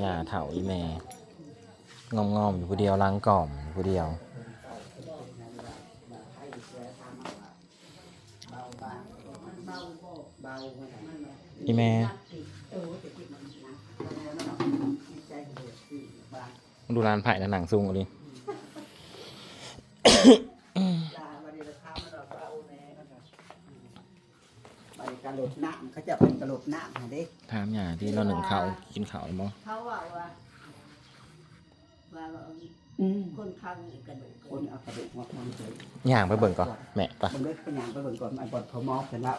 หญ้าเถาอีแม่งอมงอมอยู่ผู้เดียวล้างกล่อมผู้เดียวอีแม่ดูร้านไผ่นหนังซุงเอาดิไปกระโดดน้ำเขาจะเป็นกระโด ดน้ำนะเด็กถามหญ้าที่เราหนึ่งเขาวกินเขาวหรือมั้งเขาว่าว่าว่าว่าอืมคนพังอีกกระดูกคนเอากระดูกมาทำเลยย่างไปเบิ่งก่อนแม่ปะผมเลิกไปย่างไปเบิ่งก่อนไอ้บอลพอมอกันแล้ว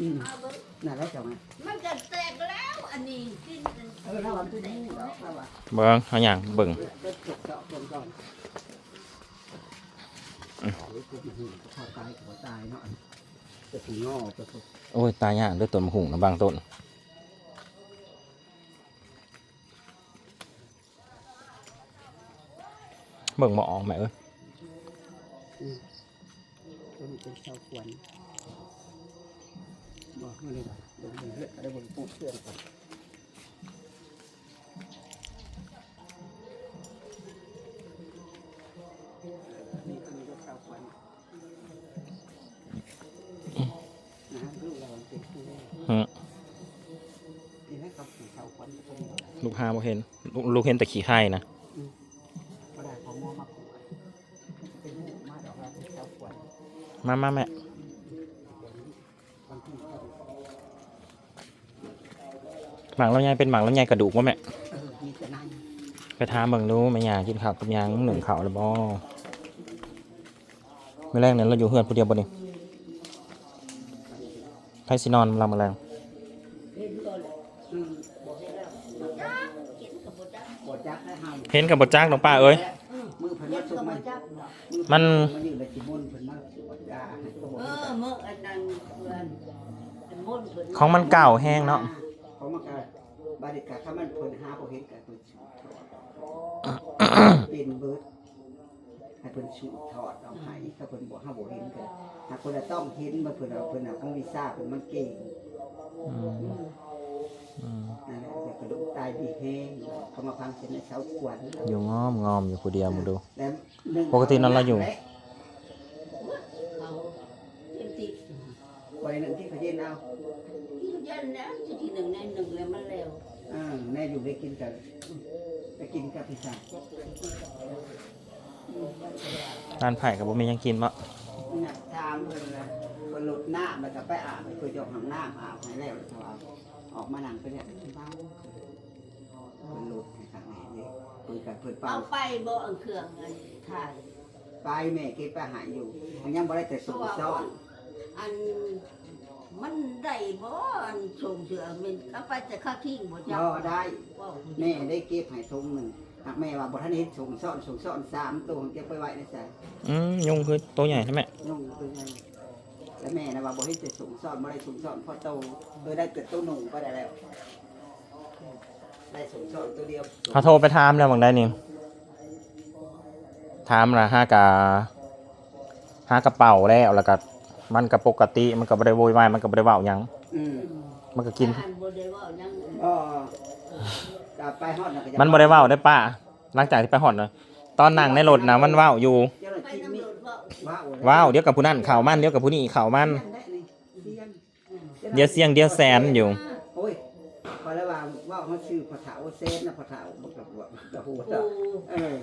อืมเอาเบิ่งนั่นแหละจังไงมันจะแตกแล้วอันนี้กินกันเออเราวันที่นี่เราเราว่าเบิ่งเอาย่างเบิ่งเลิกจบเจาะเบิ่งก่อนหรือกูมั นหิวข้าวตายหัวตายเนาะจะถึงงอจะถูกโอ้ย ตายย่างด้วยต้นมะหุ่งนะบางต้นเบิ่งหมอออกแม่เอ้ยตัวนี้เป็นเสาขวัญบอกมาเลยเบิ่งเบิ่งเลือดได้เบิ่งปูเพื่อนก่อนนี่ ลูกหาบ่เห็น ลูกลูกเห็นแต่ขี้ไข่นะมาขูดเป็นหมูมามาแม่หมักลำไยเป็นหมักลำไยกระดูกวะแม่เออมีแต่นั่นไปถามเบิ่งดูแม่ยากินข้าวกับยางหนึ่งข้าวหรือบ่ไมื้อแรกเนี่ยเราอยู่เฮือนผู้เดียวบ่เนี่ ไผสินอนลำมื้อแรเห็นกับบ่จ้าปวดจ้าเห็นกับบ่จักน้องป้าเอ้ย มัน ของมันเก่าแห้งเนาะของมันก็บาดกะถ้ามันเพิ่นหาบ่เห็นก็เป็นเบิด ให้เพิ่นชูถอดเอาให้ถ้าเพิ่นบ่ห้าบ่เห็นก็ถ้าคนน่ะต้องเห็นมาเพิ่นเอาเพิ่นเอาของวีซ่าเพิ่นมันเก่งอืมอืมนั่นแหละแต่กระดูกตายดีแห้งเขามาพังเส้นในเสาขวัญอยู่งอมงอมอยู่ผู้เดียวมึงดู แล้วนึ่งปกตินอนเราอยู่ เอาเต็มที่ไว้หนึ่งที่เขาเย็นเอาที่เย็นนะที่หนึ่งในหนึ่งแล้วมันแล้วอ่าแม่อยู่ได้กินกันไปกินกับพี่สาว ร้านไผ่กับบ่มีหยังกินบ่น่ะถามเพิ่นละเพิ่นหลุดน้ำแล้วก็ไปอาบไปคุยจอกหางน้ำอาบให้แล้วแล้วเขาเอาออกมานั่งไปเนี่ยเบาเพิ่นหลุดให้ข้างในนี่คุยกับเพิ่นเป่าเอาไปบ่อันเครื่องอันถ่ายไปแม่เก็บไปหายอยู่มันยังบ่ได้แต่เพสูราะงว่าซ้อนอันมันได้บ่อันส่งเสือมันเอาไปแต่ข้าทิ้งบ่จ้าก็ได้แม่ได้เก็บให้ทุงหนึ่ง หากแม่ว่าบ่ทันเห็นสูงซ้อนสูงซ้อนสามตัวเก็บไปไว้ในใจอืมยุงคือตัวใหญ่ใช่ไหมยุ่งเป็นไงแล้วแม่นะว่าบ่เห็นจะสูงซ้อนบ่ได้สูงซ้อนพอโตเออได้เกิดตัวหนุ่มก็ได้แล้วได้สูงซ้อนตัวเดียวเขาโทรไปถามแล้วบางได้นี่ถามละห้ากะห้ากระเป๋าแล้วแล้วก็มันก็ปกติมันก็บ่ได้โวยวายมันก็บ่ได้เว้าหยังอืมมันก็กินอันบ่ได้ว่าหยัง อ๋อกลับ ไปฮอดน่ะก็จะมันบ่ได้เว้าได้ป้าหลังจากที่ไปหอดนะตอนนั่งในรถนะมันเว้าอยู่เจ้าหน้าไปที่น้ำมีรถว่าว้าวเว้าเดี๋ยวกับผู้นั่นเข่ามันเดี๋ยวกับผู้นี้เข่ามันได้นี่เสียงเดี๋ยวเสียงเดี๋ยวแสนอยู่ โอ้ยพอแล้วว่าว่าเขาชื่อพอเถาเซนนะพอเถาบ่กับว่ากับหัวโอ้ เออ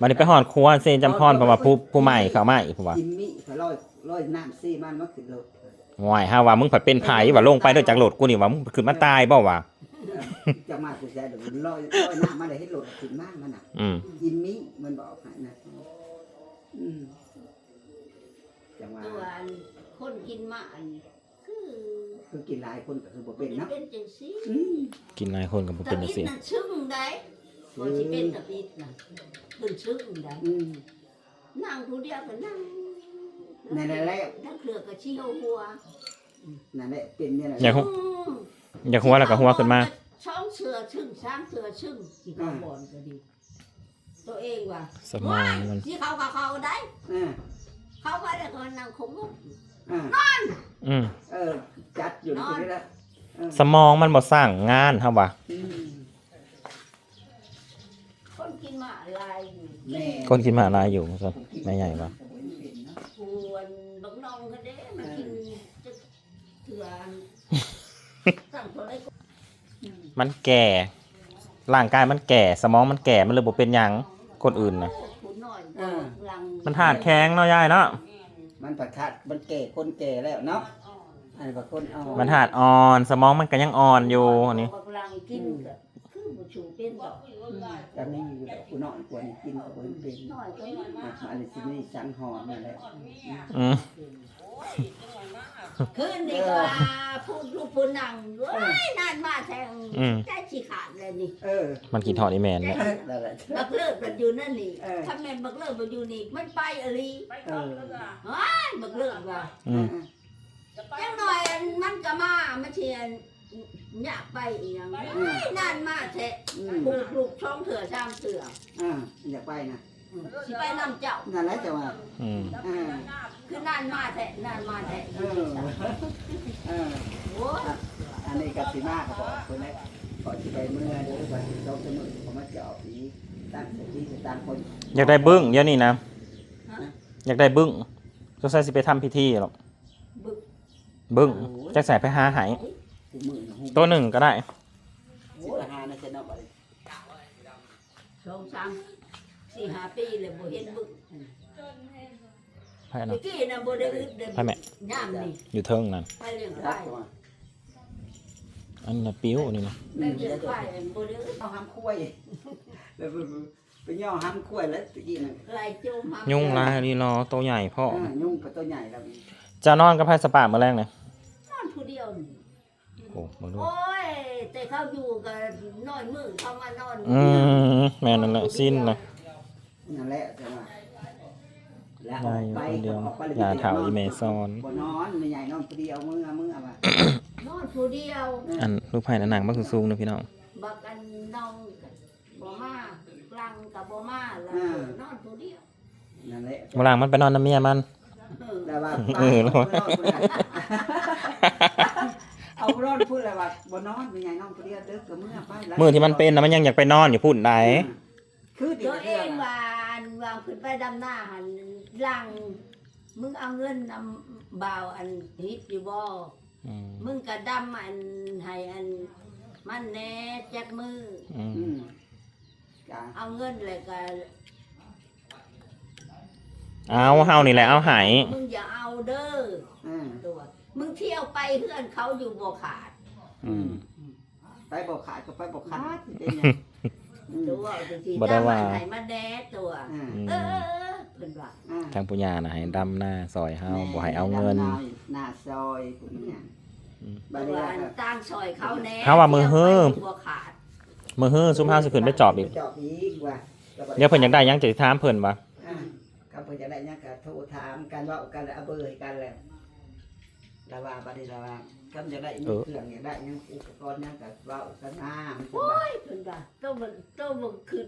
มันนี้ไปหอดครัวเซนจำพรเพราะว่าผู้ผู้ใหม่เขาใหม่เพราะว่าจิมมี่เขาลอยลอยน้ำซี่มันมาขึ้นรถห่วยฮาว่ามึงผัดเป็นไผ่ว่าลงไปเด้อจากรถกูนี่ว่ามึงขึ้นมาตายบ่วะ จะมาคือใจเดี๋ยวมันลอยลอยน้ำมาเลยให้รถขึ้นมากมันน่ะอืมจิมมี่มันบอกให้นะอืมจังหวะตัวอันคนกินมาอันคือคือกินหลายคนก็คือบ่เป็นเนาะเป็นจังซี่อืมกินหลายคนกับบ่ตะเป็นบิจังดซี่นั่นซึ้งได้บ่สิเป็นตะบิดน่ะเพิ่นซึ้งได้อืมนั่งผู้เดียวก็นั่งนั่นแหละนั่งเครือก็เชี่ยวหัวนั่นแหละเป็นเนี่ยแหละ อยากหัว อยากหัวแล้วก็หัวขึ้นมาช่องเสือชึ่งช้างเสือชึ่งสิเขาบอนก็ดี ตัวเองว่ะสมองมันที่เขาก็เขาได้เขาก็ได้คนนั่งคงลุกอ่อืมเออ จัดอยู่ตรงนี้ละสมองมันบ่สร้างงานครับว่ะคนกินหมาลายอยู่คนกินหมาลายอยู่ซั่แม่ใหญ่ว่ะควรบัน้องก็เด้มันกินจะเถื่อน มันแก่ ร่างกายมันแก่ สมองมันแก่ มันเลยบ่เป็นหยัง คนอื่นนะผู้น้อยเออหลังมันถาดแข็งเนาะยายเนาะ มันประทัดมันแก่คนแก่แล้วเนาะอันนี้บางคนเอามันถาดอ่อน สมองมันก็ยังอ่อนอยู่อันนี้บักหลังกินก็คือ บ่ชูเป็นดอกจะมีอยู่แล้วกูนอนกว่านี้กินกับคนเป็นน้อยก็มีอันนี้สินี่สังหอนนั่นแหละอืมคืนนี้ก็พูดลูกพูดนั่งเว้ยนานมาแทงอืมใจสิขาดเลยนี่เออมันกินทอดอีแมนเนี่ยนั่นแหละบักเลิกมันอยู่นั่นนี่เออถ้าแม่นบักเลิกมันอยู่นี่มันไปอะไรเออว้ายบักเลิกว่ะอืมจังหน่อยอันมันก็มามาเชียน อยากไปอีกอย่างเฮ้ยนานมาแท้อืมปลูกปลูกช่องเถื่อช่างเถื่ออ่าอยากไปนะอืมสิไปนำเจ้า นั่นแหละจะว่าอืมอ่าคือนานมาแท้นานมาแท้เออเออโอ้ยอันนี้ก็สิมากก็บอกคนแรกก่อนที่ไปเมื่อเดือนวันที่ต้องสมุนเขามาเจาะผีตั้งสติสตางคนอยากได้บึ้งเดี๋ยวนี้นะ อยากได้บึ้งสงสัยสิไปทำพิธีหรอกบึกบึ้งจะใส่ไปหาไหาย กูมือนะฮู้ตัวหนึ่งก็ได้ สิบห้านะเซนเอาไปสองสามสี่ห้าปีเลยบ่เห็นบึกไพ่เมื่นะอกี้นะบ่ได้อึดเด้ไพ่แม่ ย่ามนี่อยู่เทิงนั่น ไปเลี้ยงครัวาบยตัวอันนี้นะปิ้วอันนี้นะไปเลี้ยงควายบ่ได้อึดเอาห้ามคุ้ยแล้วไปย่อห้ามคุ้ยแล้วตะกี้น่ะไหลจุ่มหายุ่งลายนี่รอตัวใหญ่พ่อ อ่ายุ่งกับตัวใหญ่แล้วจะนอนกับไพ่สปาเมื่อแรกเลยนอนผู้เดียวนี่ โอ้มาดูโอ้ย แต่เขาอยู่กับน้อยมือเขามานอนอืมแม่นั่นแหละสิ้นเลยนั่นแหละจะว่าแล้วยายอยู่คนเดียวยาเถาอีเมซอน บ่นอนไม่ใหญ่นอนคนเดียวมือมือว่ะนอนผู้เดียว อันลูกไผ่หนังบ้างสูงๆนะพี่น้อง บักอันน้องบ่มากลังกับบ่มาแล้วนอนผู้เดียวนั่นแหละเวลามันไปนอนน้ำเมียมันเออแต่ว่าเออแล้ววะเอารอดพูดเลยว่าบ่นอนไม่ใหญ่นอนคนเดียวเด้อกับมือไปแล้วมือที่มันเป็นนะมันยังอยากไปนอนอยู่พุ่นไหนคือติดตัวเอเรื่องงว่าอันวางขึ้นไปดำหน้าหันลัง มึงเอาเงินนำบ่าวอันฮิตอยู่บ่อืมมึงก็ดำอันให้อัน มันแหน่จักมือ อืมอืมจ้ะเอาเงินเลยก็เอาเฮานี่แหละเอาไหายมึงอย่าเอาเด้ออืมตัว มึงเที่ยวไปเพื่อนเขาอยู่บ่ขาด อืม ไปบอกขายก็ไปบอกขายเป็นไงอืมตัวจริงบ่ได้ว่า ไหนมาแน่ตัว อ่าเออเออเออเพิ่นว่าอ่าทางปุญญานะให้ดำหน้าซอยเฮาบ่ให้เอาเงินหน้าซอยคุณเนี่ยอืม บัดตันี้วว่าอันตั้งซอยเขาแน่เขาว่ามือเฮ้อที่ยวไปอยู่บ่ขาดมื้อฮื้อซุมเฮาสิขึ้นไปจอบอีกจอบอีกว่าเดี๋ยวเพิ่นอยากได้หยังจะสิถามเพิ่นว่าอ่าก็เพิ่นจะได้หยังก็โทรถามกันเว่ากันแล้วเอาเบอร์ให้กันแล้ว แล้วว่าบัดนี้แล้วว่าคำจะได้มีเครื่องอยากได้หยังอุปกรณ์หยังก็เว้ากันมามันสิโอ้ว่ายเพิ่นว่าตัวมันตัวมันคือ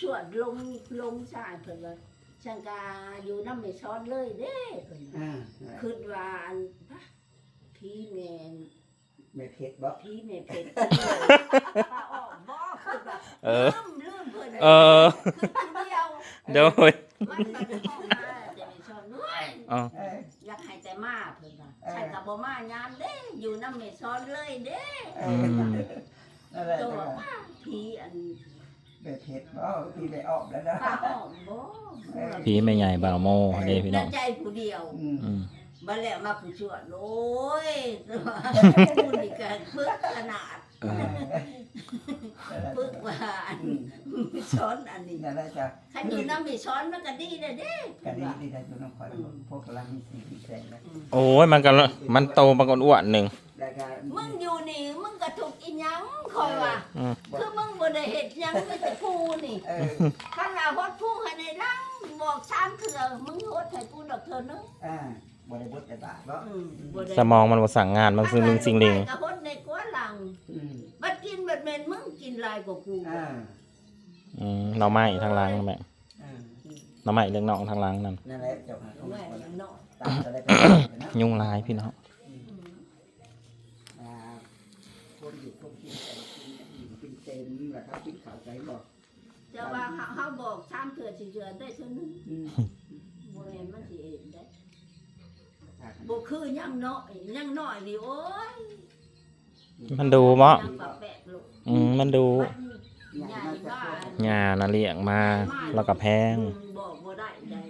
ชวดลงลงชายเพิ่นว่าช่างกาอยู่น้ำไม่ช้อนเลยเด้เพิ่นว่าอ่าคือว่าอันปะพี่แม่นไม่เผ็ดบ่พี่แม่เผ็ดป้าออกบ่คือว่าเออ ลืมลืมเพิ่นเออ คือคนเดียวโดยมันมันจะเข้ามาจะไม่ช้อนเอ้ยอ๋อเอ้ย บบ่มายามเด้ อยู่น้ำไม่ซ้อนเลยเด้เอ้อืยมนั่นแหละตัวผีอันไม่เผ็ดบ่ที่ได้ออกแล้วนะป้าอ้อมบ่พี่แม่ใหญ่บ่าวโมเด้พี่น้องใจผู้เดียวอืมอืมบัดแล้วมาผู้ช่วยโอ้ยตัวผู้นี่ก็ฝึกขนาดเออ ฝึกว่าอันช้อนอันนี้นั่นแหละจ้ะคันอยู่น้ำไม่ช้อนมันก็ดีเด้เด้กะดีที่ได้อยู่น้องคอยพวกกำลังมีสีมีแสงนะโอ้ยมันก็มันโตมันก็อ้วนหนึงแล้วก็มึงอยู่นี่มึงก็ถูกอีหยังคอยว่าอืมคือมึงบ่ได้เฮ็ดหยังมีแต่ผู้นี่เออข้าราฮดผู้ให้ในร่างบอกสามเถื่อมึงฮดให้กูดอกเถื่อนึงอ่า บ่ได้บดแต่บาทบ่สมองมันบ่สั่งงานมันซึ่งลิงสิงลิงก็ฮดในกัวหลังอืมบัดกินบัดแม่นมึงกินหลายกว่ากูอ่าอืมหน่อไม้ทางหล้างนั่นแหละอ่าหน่อไม้เรื่องน้องทางหล้างนั่นนั่นแหละเจ้าหาของแม่คนละเนาะตามจะได้กันนะยุงลายพี่น้องอ่าคนอยู่คนกินไปกินอิ่มกินเต็มแล้วครับกินข้าวใจบอกแต่ว่าเฮาเฮาบอกสามเถื่อสี่เถื่อได้เท่านึงอืมบ่แม่นมันสิเองได้บ่ คือยังน้อยยังน้อยนี่โอ้ยมันดูเหมาะยังแบบแปลกลูกอืมมันดูมันใหญ่บ้านงานน่ะเลี้ยงมาแล้วก็แพงบอกบ่ได้ได้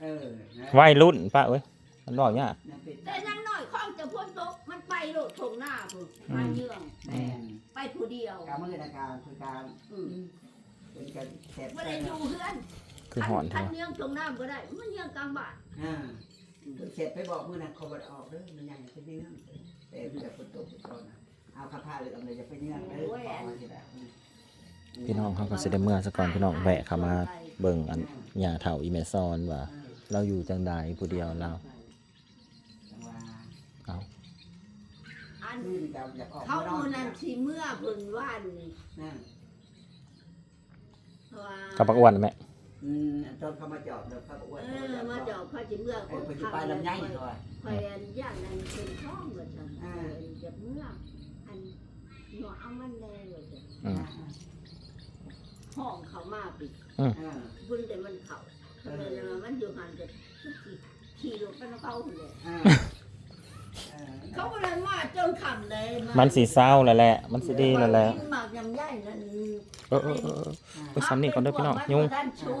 เออนะวัยรุ่นป้าเอ้ยมันบอกเนี่ยากนั่นเป็นแต่ยังน้อยของจะพ้นตกมันไปโลดทงหน้าพุ่นมาเยื่องแม่นไปผู้เดียวการมือนาการคือการอืมเป็นการแสบบ่ได้อยู่เฮือนคือหอนคัเท่านเยื่องทงหน้าบ่ได้ มันเยื่องกลางบ้านอ่า เสร็จไปบอกมือนั้นเขาบดออกเด้อมันยังจะเนื่องแต่แต่คนตกคนนะเอาข้าผ้าหรืออะไรจะไปเนื่องเด้อบอกมาทีละพี่น้องเขาก็สิได้เมื่อซะก่อนพี่น้องแวะเข้ามาเบิ่งอันยาเฒ่าอีเมซอนว่า เราอยู่จังใดผู้เดียวเราว่าเอาอันอืมแต่อยากออกเขามานอมื้อนนั้นสิเมื่อเพิ่นว่านนี่นั่นว่ากับปักอ้วนแม่ อืมตอนเขามาจอบแล้วเขาบอกว่าเออมาจาะเขาสิเมื่อเออไปจุไปลำไยหน่อยคอยอันย่านนั้นเป็นท้องว่าซั่นเออจะเมื่ออันหนูเอามันแลว่าซั่นอืม ห้องเขามาปิดอ่าบุญแต่มันเขาทำไมมันอยู่ห่างกันขี่รถไปแล้วเขาเลยอ่า เออเขาก็เลยมาจนขำเลยมันสิเศร้าแล้วแหละ มันสิดีแล้วแหละหมากยำใหญ่นั่นเออเออเออเออไปซ้ำนี่ก่อนเด้อพี่น้องยุ่งด้านชู